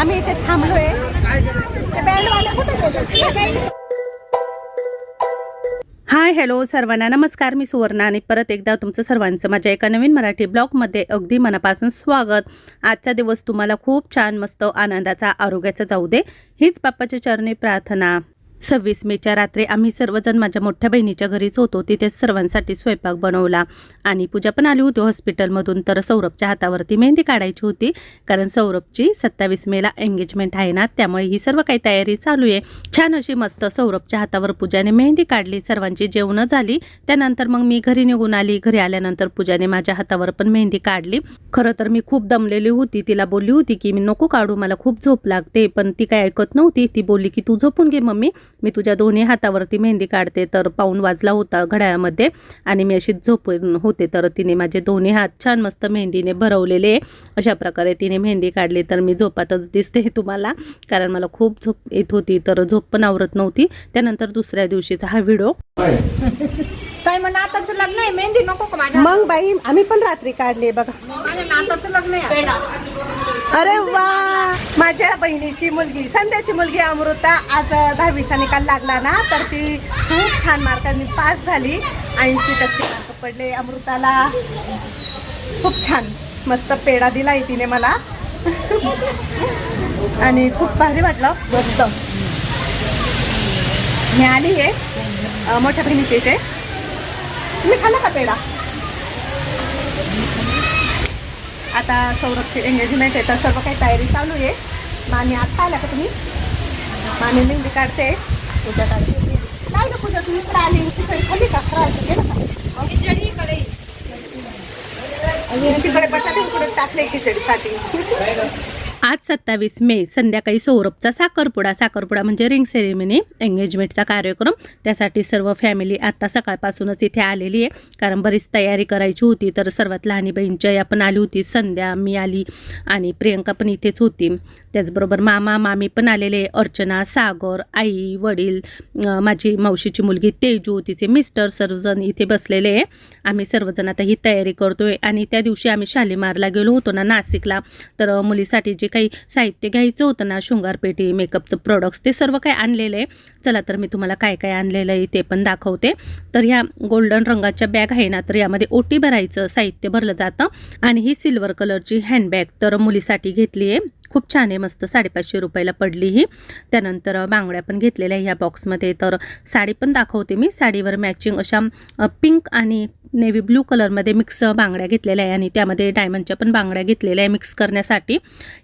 आम्ही इथे थांबलोय. बँडवाले कुठे हाय हॅलो सर्वांना. नमस्कार मी सुवर्णा आणि परत एकदा तुमचं सर्वांचं माझ्या एका नवीन मराठी ब्लॉगमध्ये अगदी मनापासून स्वागत. आजचा दिवस तुम्हाला खूप छान मस्त आनंदाचा आरोग्याचा जाऊ दे. हीच बाप्पाच्या चरणी प्रार्थना. सव्वीस मेच्या रात्री आम्ही सर्वजण माझ्या मोठ्या बहिणीच्या घरीच होतो तिथे सर्वांसाठी स्वयंपाक बनवला. आणि पूजा पण आली होती हॉस्पिटलमधून. तर सौरभच्या हातावरती मेहंदी काढायची होती. कारण सौरभची सत्तावीस मेला एंगेजमेंट आहे ना त्यामुळे ही सर्व काही तयारी चालू आहे. छान अशी मस्त सौरभच्या हातावर पूजाने मेहंदी काढली. सर्वांची जेवणं झाली. त्यानंतर मग मी घरी निघून आली. घरी आल्यानंतर पूजाने माझ्या हातावर पण मेहंदी काढली. खरं तर मी खूप दमलेली होती. तिला बोलली होती की मी नको काढू मला खूप झोप लागते. पण ती काय ऐकत नव्हती. ती बोलली की तू झोपून घे मम्मी. मी तुझ्या दोन्ही हातावरती मेहंदी काढते तर पाऊन वाजला होता घड्याळामध्ये आणि मी अशी झोपून होते. तर तिने माझे दोन्ही हात छान मस्त मेहंदीने भरवलेले. अशा प्रकारे तिने मेहंदी काढली तर मी झोपातच दिसते तुम्हाला. कारण मला खूप झोप येत होती तर झोप पण आवरत नव्हती. त्यानंतर दुसऱ्या दिवशीचा हा व्हिडिओ. काय मग नाताचं लग्न आहे? मेहंदी नको का माझ्या? मग बाई आम्ही पण रात्री काढली बघा. नाताचं लग्न आहे. अरे वा! माझ्या बहिणीची मुलगी संध्याची मुलगी अमृता आज दहावीचा निकाल लागला ना तर ती खूप छान मार्कांनी पास झाली. ऐंशी टक्के मार्क पडले अमृताला. खूप छान मस्त पेढा आहे तिने मला. आणि खूप भारी वाटलं मस्त. मी आली आहे मोठ्या बहिणीच्या इथे. तुम्ही खाल्ला का पेढा? आता सौरभची एंगेजमेंट आहे तर सर्व काही तयारी चालू आहे. मामी आत्ता आला का तुम्ही? मामी मेहंदी काढते. पूजा काढते. काय ग पूजा तुम्ही इकडे आली तिकडे खाली का? फराळचं केलं का? तिकडे बटाटे उकडे टाकले खिचडीसाठी. आज सत्तावीस मे संध्याकाळी सौरभचा साखरपुडा. साखरपुडा म्हणजे रिंग सेरेमनी एंगेजमेंटचा कार्यक्रम. त्यासाठी सर्व फॅमिली आता सकाळपासूनच इथे आलेली आहे. कारण बरीच तयारी करायची होती तर सर्वात लहानी बहीण आपण पण आली होती. संध्या मी आली आणि प्रियंका पण इथेच होती. त्याचबरोबर मामा मामी पण आलेले अर्चना सागर आई वडील माझी मावशीची मुलगी तेजू तिचे मिस्टर सर्वजण इथे बसलेले आहे. आम्ही सर्वजण आता ही तयारी करतोय. आणि त्या दिवशी आम्ही शालीमारला गेलो होतो ना नाशिकला. तर मुलीसाठी जे काही साहित्य घ्यायचं होतं ना शृंगारपेटी मेकअपचं प्रोडक्ट्स ते सर्व काही आणलेलं आहे. चला तर मी तुम्हाला काय काय आणलेलं आहे ते पण दाखवते. तर ह्या गोल्डन रंगाच्या बॅग आहे ना तर यामध्ये ओटी भरायचं साहित्य भरलं जातं. आणि ही सिल्वर कलरची हँडबॅग तर मुलीसाठी घेतली आहे. खूप छान आहे मस्त साडेपाचशे रुपयाला पडली ही. त्यानंतर बांगड्या पण घेतलेल्या आहे ह्या बॉक्समध्ये तर साडी पण दाखवते मी. साडीवर मॅचिंग अशा पिंक आणि नेव्ही ब्लू कलरमध्ये मिक्स बांगड्या घेतलेल्या आहे. आणि त्यामध्ये डायमंडच्या पण बांगड्या घेतलेल्या आहे मिक्स करण्यासाठी.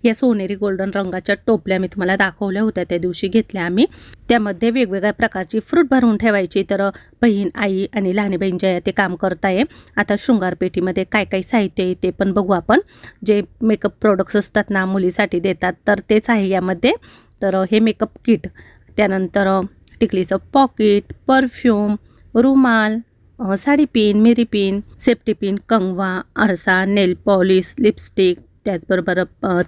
या सोनेरी गोल्डन रंगाच्या टोपल्या मी तुम्हाला दाखवल्या होत्या त्या दिवशी घेतल्या आम्ही. त्यामध्ये वेगवेगळ्या प्रकारची फ्रूट भरून ठेवायची. तर बहीण आई आणि लहाने बहीण जे आहे ते काम करताय. आता शृंगारपेटीमध्ये काय काय साहित्य आहे ते पण बघू आपण. जे मेकअप प्रोडक्ट्स असतात ना मुलीसाठी देतात तर तेच आहे यामध्ये. तर हे मेकअप किट त्यानंतर टिकलीचं पॉकेट परफ्यूम रुमाल साडी पिन मिरी पिन सेफ्टी पिन कंगवा आरसा नेल पॉलिश लिपस्टिक त्याचबरोबर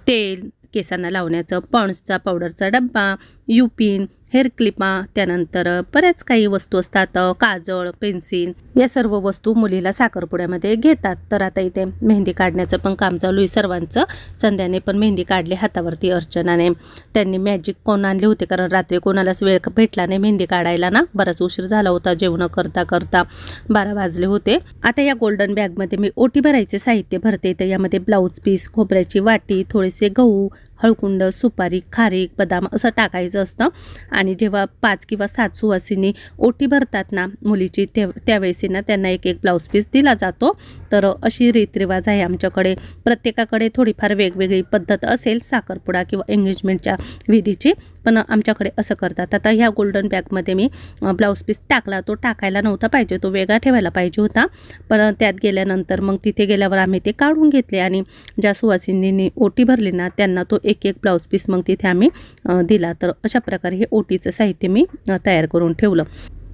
तेल केसांना लावण्याचं पॉन्ड्सचा पावडरचा डब्बा यू पिन हेअर क्लिपा त्यानंतर बऱ्याच काही वस्तू असतात काजळ पेन्सिल या सर्व वस्तू मुलीला साखरपुड्यामध्ये घेतात. तर आता इथे मेहंदी काढण्याचं पण काम चालू आहे. सर्वांचं संध्याने पण मेहंदी काढली हातावरती अर्चनाने त्यांनी मॅजिक कोण आणले होते? कारण रात्री कोणालाच वेळ भेटला नाही मेहंदी काढायला ना. बराच उशीर झाला होता जेवण करता करता. बारा वाजले होते. आता या गोल्डन बॅगमध्ये मी ओटी भरायचे साहित्य भरते. तर यामध्ये ब्लाऊज पीस खोबऱ्याची वाटी थोडेसे गहू हळकुंड सुपारी खारीक बदाम असं टाकायचं असतं. आणि जेव्हा पाच किंवा सात सुवासिनी ओटी भरतात ना मुलीची ते त्यावेळेस ना त्यांना एक एक ब्लाऊज पीस दिला जातो. तर अशी रीतरिवाज आहे आमच्याकडे. प्रत्येकाकडे थोडीफार वेगवेगळी पद्धत असेल साखरपुडा किंवा एंगेजमेंटच्या विधीची. पण आमच्याकडे असं करतात. आता ह्या गोल्डन बॅगमध्ये मी ब्लाऊज पीस टाकला. तो टाकायला नव्हता पाहिजे. तो वेगळा ठेवायला पाहिजे होता. पण त्यात गेल्यानंतर मग तिथे गेल्यावर आम्ही ते काढून घेतले आणि ज्या सुवासिनींनी ओटी भरली ना त्यांना तो एक एक ब्लाऊज पीस मग तिथे आम्ही दिला. तर अशा प्रकारे हे ओटीचं साहित्य मी तयार करून ठेवलं.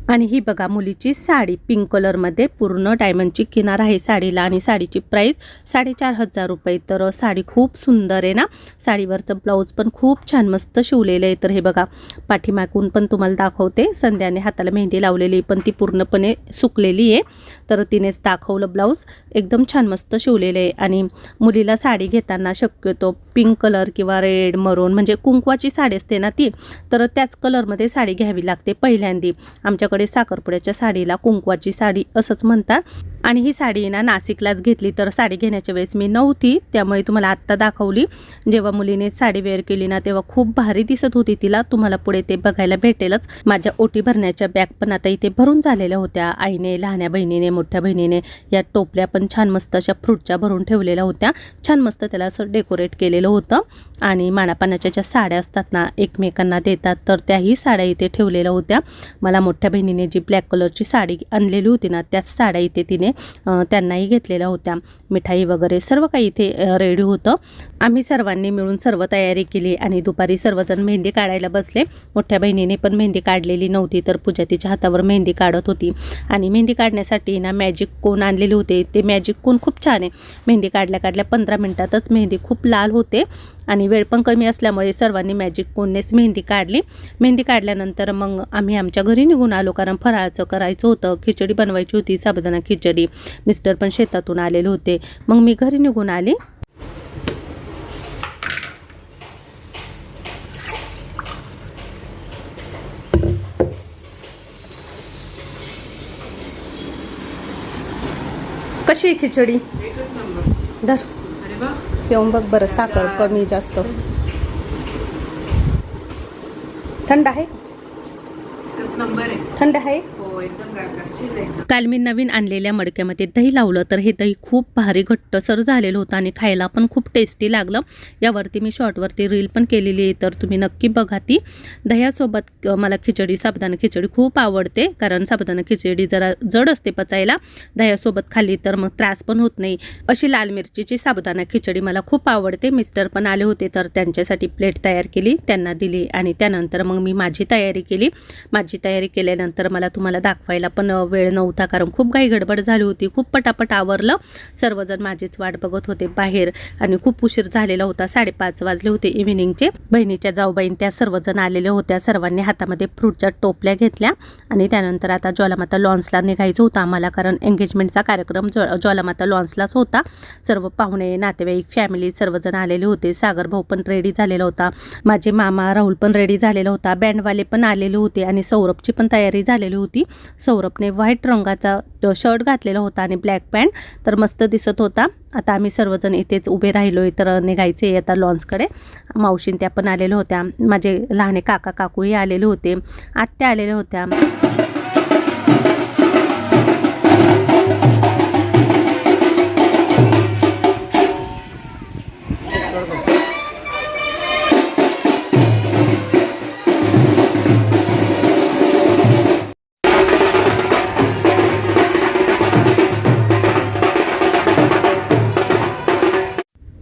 आणि ही बघा मुलीची साडी पिंक कलरमध्ये पूर्ण डायमंडची किनार आहे साडीला आणि साडीची प्राईस साडेचार हजार रुपये. तर साडी खूप सुंदर आहे ना? साडीवरचं ब्लाऊज पण खूप छान मस्त शिवलेलं आहे. तर हे बघा पाठीमागून पण तुम्हाला दाखवते. संध्याने हाताला मेहंदी लावलेली पण ती पूर्णपणे सुकलेली आहे. तर तिनेच दाखवलं ब्लाऊज. एकदम छान मस्त शिवलेलं आहे. आणि मुलीला साडी घेताना शक्यतो पिंक कलर किंवा रेड मरून म्हणजे कुंकवाची साडी असते ना ती तर त्याच कलरमध्ये साडी घ्यावी लागते पहिल्यांदी. आमच्याकडे साखरपुड्याच्या साडीला कुंकवाची साडी असंच म्हणतात. आणि ही साडी ना नाशिकलाच घेतली. तर साडी घेण्याच्या वेळेस मी नव्हती त्यामुळे तुम्हाला आत्ता दाखवली. जेव्हा मुलीने साडी वेअर केली ना तेव्हा खूप भारी दिसत होती तिला. तुम्हाला पुढे ते बघायला भेटेलच. माझ्या ओटी भरण्याच्या बॅग पण आता इथे भरून झालेल्या होत्या. आईने लहान्या बहिणीने मोठ्या बहिणीने या टोपल्या पण छान मस्त अशा फ्रूटच्या भरून ठेवलेल्या होत्या. छान मस्त त्याला असं डेकोरेट केलेलं होतं. आणि मानापानाच्या ज्या साड्या असतात ना एकमेकांना देतात तर त्याही साड्या इथे ठेवलेल्या होत्या. मला मोठ्या बहिणीने जी ब्लॅक कलरची साडी आणलेली होती ना त्याच साड्या इथे तिने त्यांनाही घेतलेल्या होत्या. मिठाई वगैरे सर्व काही इथे रेडी होतं. आम्ही सर्वांनी मिळून सर्व तयारी केली आणि दुपारी सर्वजण मेहंदी काढायला बसले. मोठ्या बहिणीने पण मेहंदी काढलेली नव्हती तर पूजा तिच्या हातावर मेहंदी काढत होती. आणि मेहंदी काढण्यासाठी ना मॅजिक कोन आणलेले होते? ते मॅजिक कोन खूप छान आहे. मेहंदी काढल्या काढल्या पंधरा मिनटातच मेहंदी खूप लाल होते. आणि वेळ पण कमी असल्यामुळे सर्वांनी मॅजिक कोणनेच मेहंदी काढली. मेहंदी काढल्यानंतर मग आम्ही आमच्या घरी निघून आलो. कारण फराळाचं करायचं होतं. खिचडी बनवायची होती. साबुदाणा खिचडी. मिस्टर पण शेतातून आलेले होते. मग मी घरी निघून आली. कशी आहे खिचडी? धर. पिऊन बघ बरं साखर कमी जास्त. थंड आहे? थंड आहे? काल मी नवीन आणलेल्या मडक्यामध्ये दही लावलं तर हे दही खूप भारी घट्टसर झालेलं होतं आणि खायला पण खूप टेस्टी लागलं. यावरती मी शॉर्टवरती रील पण केलेली आहे तर तुम्ही नक्की बघा ती. दह्यासोबत मला खिचडी साबुदाणा खिचडी खूप आवडते कारण साबुदाणा खिचडी जरा जड असते पचायला. दह्यासोबत खाल्ली तर मग त्रास पण होत नाही. अशी लाल मिरचीची साबुदाणा खिचडी मला खूप आवडते. मिस्टर पण आले होते तर त्यांच्यासाठी प्लेट तयार केली त्यांना दिली आणि त्यानंतर मग मी माझी तयारी केली. माझी तयारी केल्यानंतर मला तुम्हाला दाखवायला पण वेळ नव्हता. कारण खूप काही गडबड झाली होती. खूप पटापट आवरलं. सर्वजण माझीच वाट बघत होते बाहेर. आणि खूप उशीर झालेला होता. साडेपाच वाजले होते इव्हिनिंगचे बहिणीच्या जाऊबाईन त्या सर्वजण आलेल्या होत्या. सर्वांनी हातामध्ये फ्रूटच्या टोपल्या घेतल्या. आणि त्यानंतर आता ज्वालामाता लॉन्सला निघायचं होतं आम्हाला. कारण एंगेजमेंटचा कार्यक्रम ज्व ज्वालामाता लॉन्सलाच होता. सर्व पाहुणे नातेवाईक फॅमिली सर्वजण आलेले होते. सागर भाऊ पण रेडी झालेला होता. माझे मामा राहुल पण रेडी झालेला होता. बँडवाले पण आलेले होते. आणि सौरभची पण तयारी झालेली होती. सौरभने व्हाईट रंगाचा शर्ट घातलेला होता आणि ब्लॅक पॅन्ट तर मस्त दिसत होता. आता आम्ही सर्वजण इथेच उभे राहिलो तर निघायचे आता लॉन्सकडे. मावशीन त्या पण आलेल्या होत्या. माझे लहाने काका काकूही आलेले होते. आत्या आलेल्या होत्या.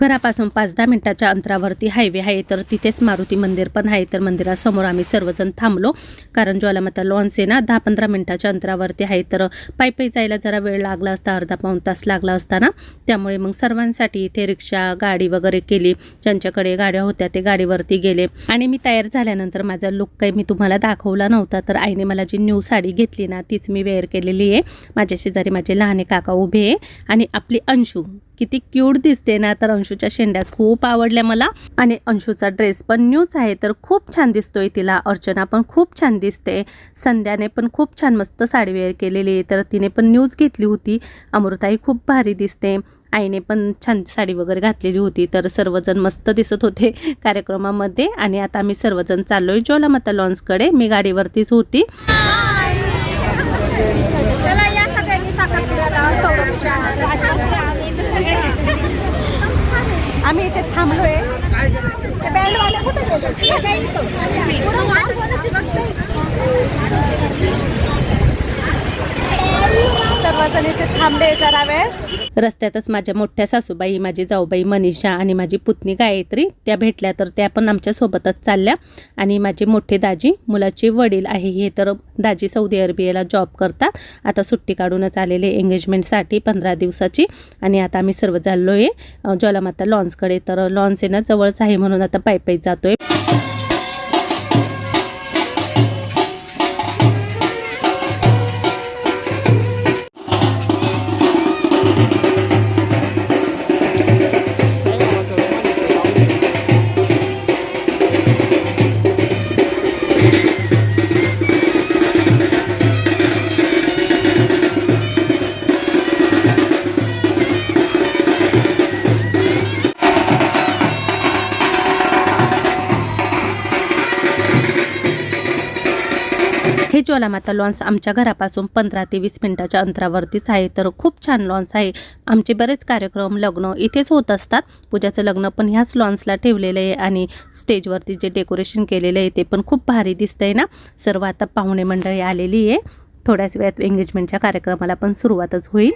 घरापासून पाच दहा मिनिटाच्या अंतरावरती हायवे आहे तर तिथेच मारुती मंदिर पण आहे. तर मंदिरासमोर आम्ही सर्वजण थांबलो. कारण ज्वालामाता लॉन्स आहे ना दहा पंधरा मिनिटाच्या अंतरावरती आहे. तर पायी पायी जायला जरा वेळ लागला असता अर्धा पाऊण तास लागला असता ना त्यामुळे मग सर्वांसाठी इथे रिक्षा गाडी वगैरे केली. ज्यांच्याकडे गाड्या होत्या ते गाडीवरती गेले. आणि मी तयार झाल्यानंतर माझा लुक काही मी तुम्हाला दाखवला नव्हता. तर आईने मला जी न्यू साडी घेतली ना तीच मी वेअर केलेली आहे. माझ्या शेजारी माझे लहाने काका उभे आहे. आणि आपली अंशू किती क्यूट दिसते ना. तर अंशूच्या शेंड्याच खूप आवडल्या मला. आणि अंशूचा ड्रेस पण न्यूच आहे तर खूप छान दिसतोय तिला. अर्चना पण खूप छान दिसते. संध्याने पण खूप छान मस्त साडी वेअर केलेली आहे तर तिने पण न्यूज घेतली होती. अमृताही खूप भारी दिसते. आईने पण छान साडी वगैरे घातलेली होती तर सर्वजण मस्त दिसत होते कार्यक्रमामध्ये. आणि आता आम्ही सर्वजण चाललोय ज्वालामाता लॉन्सकडे मी गाडीवरतीच होती. चला या सगळ्यांनी साखरपुड्याला सौरभच्या आम्ही इथे सगळे आम्ही इथे थांबलोय ते बँडवाले कुठे गेले? पुढं इथे थांबले जरा वेळ. रस्त्यातच माझ्या मोठ्या सासूबाई माझी जाऊबाई मनीषा आणि माझी पुतणी गायत्री त्या भेटल्या तर त्या पण आमच्या सोबतच चालल्या. आणि माझे मोठे दाजी मुलाचे वडील आहे हे तर दाजी सौदी अरेबियाला जॉब करतात. आता सुट्टी काढूनच आलेले एंगेजमेंटसाठी पंधरा दिवसाची. आणि आता आम्ही सर्व चाललो आहे ज्वालामाता लॉन्सकडे तर लॉन्स आहे ना जवळच आहे म्हणून आता पायी पायी जातोय. ज्वालामाता लॉन्स आमच्या घरापासून पंधरा ते वीस मिनिटाच्या अंतरावरतीच आहे. तर खूप छान लॉन्स आहे. आमचे बरेच कार्यक्रम लग्न इथेच होत असतात. पूजाचं लग्न पण ह्याच लॉन्सला ठेवलेलं आहे आणि स्टेजवरती जे डेकोरेशन केलेलं आहे ते पण खूप भारी दिसतंय ना. सर्व आता पाहुणे मंडळी आलेली आहे. थोड्याच वेळात एंगेजमेंटच्या कार्यक्रमाला पण सुरुवातच होईल.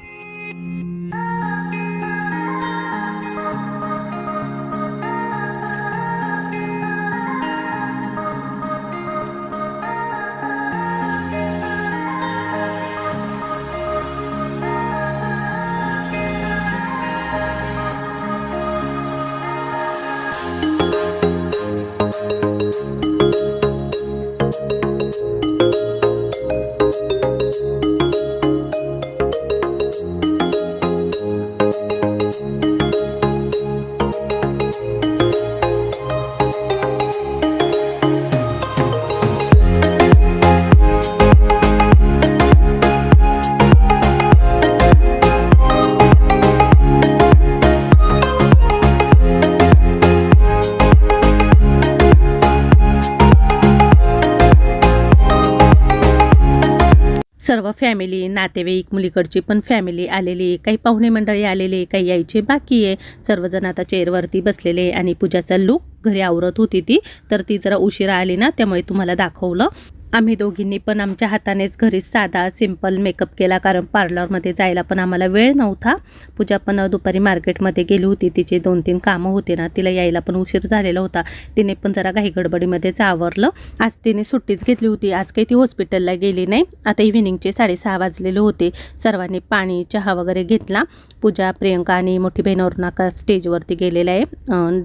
सर्व फॅमिली नातेवाईक मुलीकडची पण फॅमिली आलेली आहे. काही पाहुणे मंडळी आलेले आहे, काही यायचे बाकी आहे. सर्वजण आता चेअरवरती बसलेले आहे आणि पूजाचा लुक घरी आवरत होती ती. तर ती जरा उशिरा आली ना त्यामुळे तुम्हाला दाखवलं. आम्ही दोघींनी पण आमच्या हातानेच घरी साधा सिंपल मेकअप केला. कारण पार्लरमध्ये जायला पण आम्हाला वेळ नव्हता. पूजा पण दुपारी मार्केटमध्ये गेली होती. तिचे दोन तीन कामं होते ना तिला यायला पण उशीर झालेला होता. तिने पण जरा काही गडबडीमध्येच आवरलं. आज तिने सुट्टीच घेतली होती. आज काही ती हॉस्पिटलला गेली नाही. आता इव्हिनिंगचे साडेसहा वाजलेले होते. सर्वांनी पाणी चहा वगैरे घेतला. पूजा प्रियंका आणि मोठी बहीण अरुणाका स्टेजवरती गेलेलं आहे.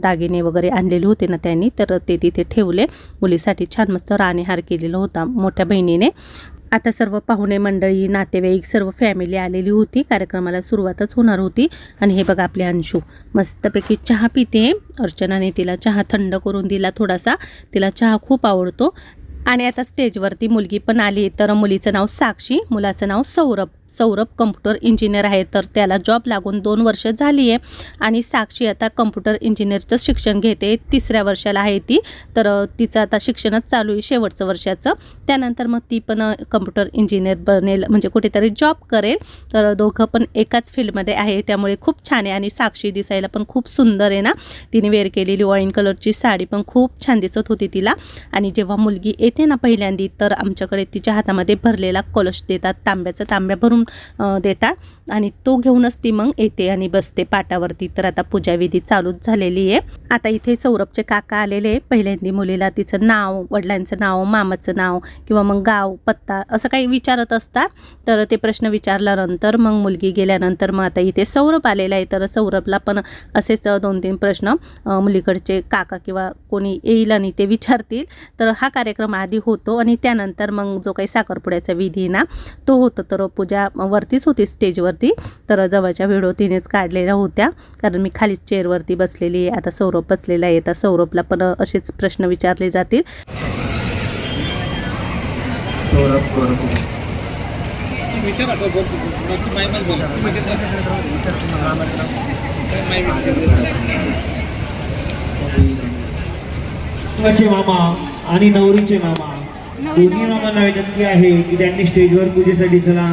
दागिने वगैरे आणलेले होते ना त्यांनी तर ते तिथे ठेवले. मुलीसाठी छान मस्त राणेहार केलेलं होतं. मोठ्या बहिणीने. आता सर्व पाहुणे मंडळी नातेवाईक सर्व फॅमिली आलेली होती. कार्यक्रमाला सुरुवातच होणार होती. आणि हे बघा आपले अंशू. मस्तपैकी चहा पिते. अर्चनाने तिला चहा थंड करून दिला थोडासा. तिला चहा खूप आवडतो. आणि आता स्टेजवरती मुलगी पण आली. तर मुलीचं नाव साक्षी मुलाचं नाव सौरभ. सौरभ कम्प्युटर इंजिनियर आहे. तर त्याला जॉब लागून दोन वर्ष झाली आहे. आणि साक्षी आता कम्प्युटर इंजिनियरचं शिक्षण घेते. तिसऱ्या वर्षाला आहे ती. तर तिचं आता शिक्षणच चालू आहे शेवटचं वर्षाचं. त्यानंतर मग ती पण कम्प्युटर इंजिनियर बनेल म्हणजे कुठेतरी जॉब करेल. तर दोघं पण एकाच फील्डमध्ये आहे. त्यामुळे खूप छान आहे. आणि साक्षी दिसायला पण खूप सुंदर आहे ना. तिने वेअर केलेली वॉईन कलरची साडी पण खूप छान दिसत होती तिला. आणि जेव्हा मुलगी येते ना पहिल्यांदी तर आमच्याकडे तिच्या हातामध्ये भरलेला कलश देतात. तांब्याचा तांब्या भरून करून देतात. आणि तो घेऊनच ती मग येते आणि बसते पाटावरती. तर आता पूजाविधी चालूच झालेली आहे. आता इथे सौरभचे काका आलेले आहे पहिल्यांदी मुलीला तिचं नाव वडिलांचं नाव मामाचं नाव किंवा मग गाव पत्ता असं काही विचारत असतात. तर ते प्रश्न विचारल्यानंतर मग मुलगी गेल्यानंतर मग आता इथे सौरभ आलेला आहे. तर सौरभला पण असेच दोन तीन प्रश्न मुलीकडचे काका किंवा कोणी येईल आणि ते विचारतील. तर हा कार्यक्रम आधी होतो आणि त्यानंतर मग जो काही साखरपुड्याचा विधी ना तो होतो. तर पूजा वरतीच होती स्टेजवरती. तर जवळच्या व्हिडिओ तिनेच काढलेल्या होत्या. कारण मी खालीच चेअरवरती बसलेली आहे. आता सौरभ बसलेला आहे. आता सौरभला पण असेच प्रश्न विचारले जातील. मामा आणि नवरीचे मामा. दोन्ही मामांना विनंती आहे की त्यांनी स्टेजवर पूजेसाठी चला.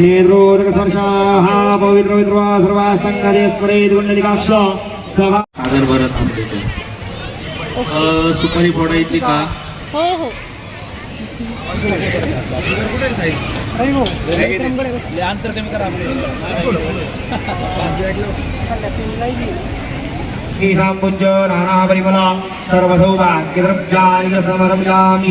निरोधकस्पर्शाः पवित्र विद्रवा सर्वास्तङ्गदे स्मरेत् कुण्डलिकाक्ष सभा सादर भरत सुपारी फोडायची का हो हो. अंतर कमी करा ईशाम्बुञ्ज नानापरिमल सर्वसौभाग्यद्रव्यानि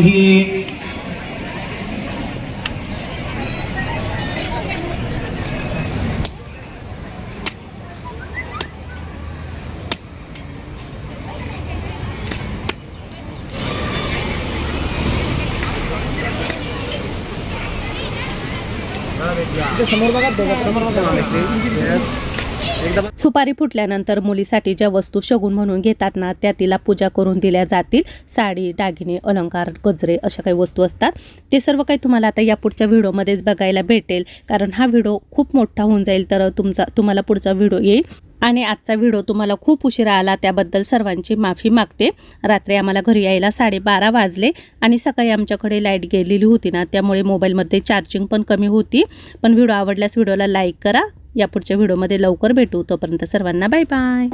ते समोर बघा दोघं समोर बघा सुपारी फुटल्यानंतर मुलीसाठी ज्या वस्तू शगुन म्हणून घेतात ना त्या तिला पूजा करून दिल्या जातील. साडी दागिने अलंकार गजरे अशा काही वस्तू असतात. ते सर्व काही तुम्हाला आता या पुढच्या व्हिडिओमध्येच बघायला भेटेल. कारण हा व्हिडिओ खूप मोठा होऊन जाईल तर तुमचा तुम्हाला पुढचा व्हिडिओ येईल. आणि आजचा व्हिडिओ तुम्हाला खूप उशिरा आला त्याबद्दल सर्वांची माफी मागते. रात्री आम्हाला घरी यायला साडेबारा वाजले आणि सकाळी आमच्याकडे लाइट गेलेली होती ना त्यामुळे मोबाईलमध्ये चार्जिंग पण कमी होती. पण व्हिडिओ आवडल्यास व्हिडिओला लाईक करा. या पुढच्या व्हिडिओमध्ये लवकर भेटू. तोपर्यंत सर्वांना बाय बाय.